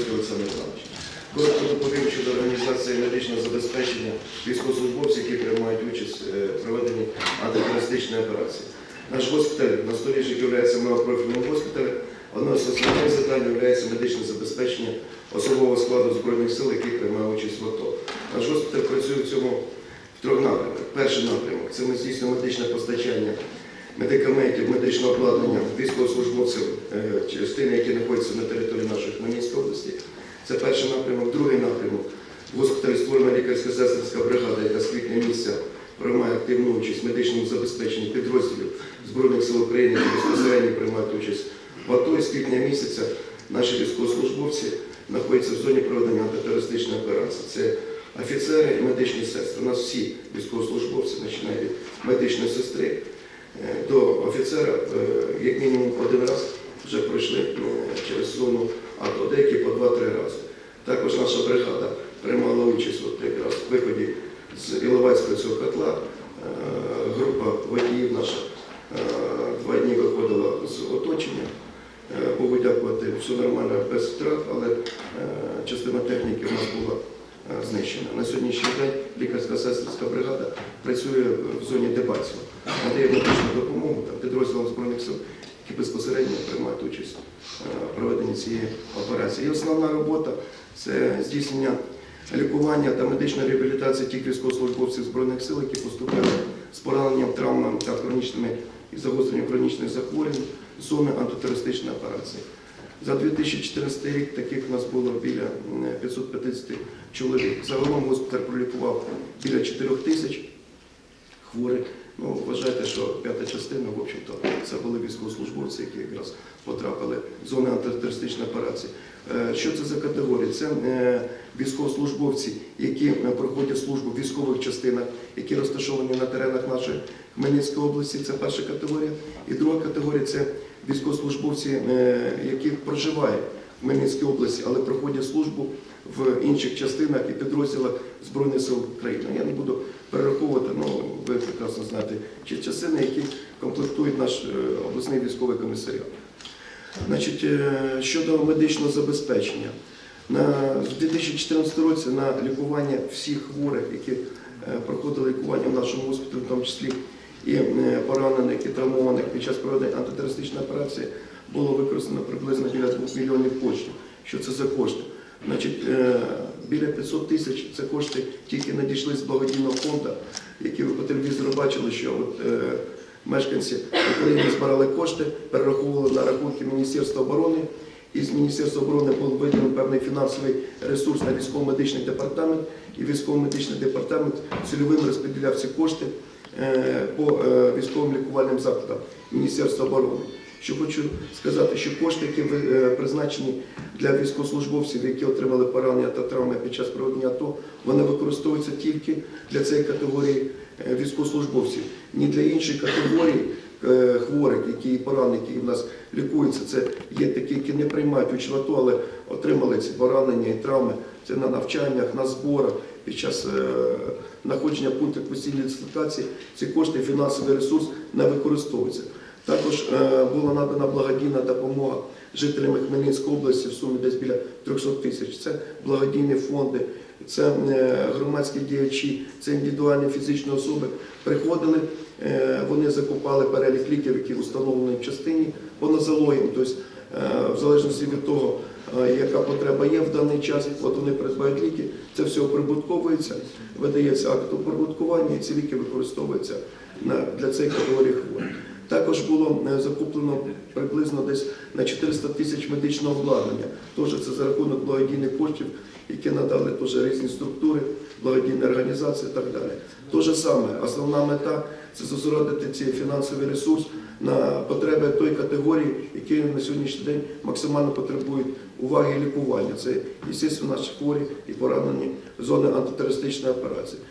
Петровський Олександр. Коротко доповім щодо організації медичного забезпечення військовослужбовців, які приймають участь е, в проведенні антитерористичної операції. Наш госпіталь на століжжі є многопрофільним госпіталем. Одним з основних завдань є медичне забезпечення особового складу Збройних сил, які приймають участь в АТО. Наш госпіталь працює в цьому в трьох напрямках. Перший напрямок це ми здійснюємо медичне постачання медикаментів, медичного обладнання військовослужбовців, е, частини, які знаходяться на території нашої Хмельницької області. Це перший напрямок. Другий напрямок. В госпіталі створена лікарська сестринська бригада, яка з квітня місяця приймає активну участь в медичному забезпеченні підрозділів Збройних сил України, які безпосередньо приймають участь в АТО. З квітня місяця наші військовослужбовці знаходяться в зоні проведення антитерористичної операції. Це офіцери і медичні сестри. У нас всі військовослужбовці, починають від медичної сестри до офіцера, е, як мінімум один раз вже пройшли е, через зону АТО, деякі по 2-3 рази. Також наша бригада приймала участь от якраз в виході з Іловайського цього котла. Е, Група водіїв наша е, два дні виходила з оточення. Е, Богу дякувати, все нормально без втрат, але е, частина техніки у нас була е, знищена. На сьогоднішній день лікарська сестринська бригада працює в зоні Дебальцево, надає медичну допомогу там, підрозділам Збройних сил, які безпосередньо приймають участь е, в проведенні цієї операції. І основна робота це здійснення лікування та медичної реабілітації тих військовослужбовців Збройних сил, які поступили з пораненням, травмами та хронічними і загостренням хронічних захворювань зони антитерористичної операції. За 2014 рік таких у нас було біля 550 чоловік. Загалом госпіталь пролікував біля 4 тисяч хворих. Ну, вважайте, що п'ята частина, в общем-то, це були військовослужбовці, які якраз потрапили в зони антитерористичної операції. Е, Що це за категорії? Це е, військовослужбовці, які е, проходять службу в військових частинах, які розташовані на теренах нашої Хмельницької області. Це перша категорія. І друга категорія це військовослужбовці, які проживають Хмельницькій області, але проходять службу в інших частинах і підрозділах Збройних сил України. Я не буду перераховувати, ну ви прекрасно знаєте, чи частини, які комплектують наш е, обласний військовий комісаріат. Значить, е, щодо медичного забезпечення, на, в 2014 році на лікування всіх хворих, які е, проходили лікування в нашому госпіталі, в тому числі і поранених, і травмованих під час проведення антитерористичної операції, було використано приблизно біля 2 мільйонів коштів. Що це за кошти? Значить, е, біля 500 тисяч це кошти тільки надійшли з благодійного фонду, які ви по телевізору бачили, що от, е, мешканці України збирали кошти, перераховували на рахунки Міністерства оборони. І з Міністерства оборони був виділений певний фінансовий ресурс на військово-медичний департамент, і військово-медичний департамент цільовим розподіляв ці кошти е, по е, військовим лікувальним закладам Міністерства оборони. Що хочу сказати, що кошти, які е, призначені для військовослужбовців, які отримали поранення та травми під час проведення АТО, вони використовуються тільки для цієї категорії е, військовослужбовців, ні для інших категорій е, хворих, які поранені, які в нас лікуються. Це є такі, які не приймають в АТО, але отримали ці поранення і травми. Це на навчаннях, на зборах, під час знаходження пунктів постійної дислокації. Ці кошти, фінансовий ресурс не використовуються. Також е, була надана благодійна допомога жителям Хмельницької області в сумі десь біля 300 тисяч. Це благодійні фонди, це е, громадські діячі, це індивідуальні фізичні особи. Приходили, е, вони закупали перелік ліків, які установлені в частині по нозологіям. Тобто, в залежності від того, яка потреба є в даний час, от вони придбають ліки, це все оприбутковується, видається акт оприбуткування, і ці ліки використовуються для цієї категорії хворих. Також було е, закуплено приблизно десь на 400 тисяч медичного обладнання. Тож це за рахунок благодійних коштів, які надали теж різні структури, благодійні організації і так далі. Те ж саме, основна мета це зосередити цей фінансовий ресурс на потреби той категорії, які на сьогоднішній день максимально потребують уваги і лікування. Це, звісно, наші хворі і поранені зони антитерористичної операції.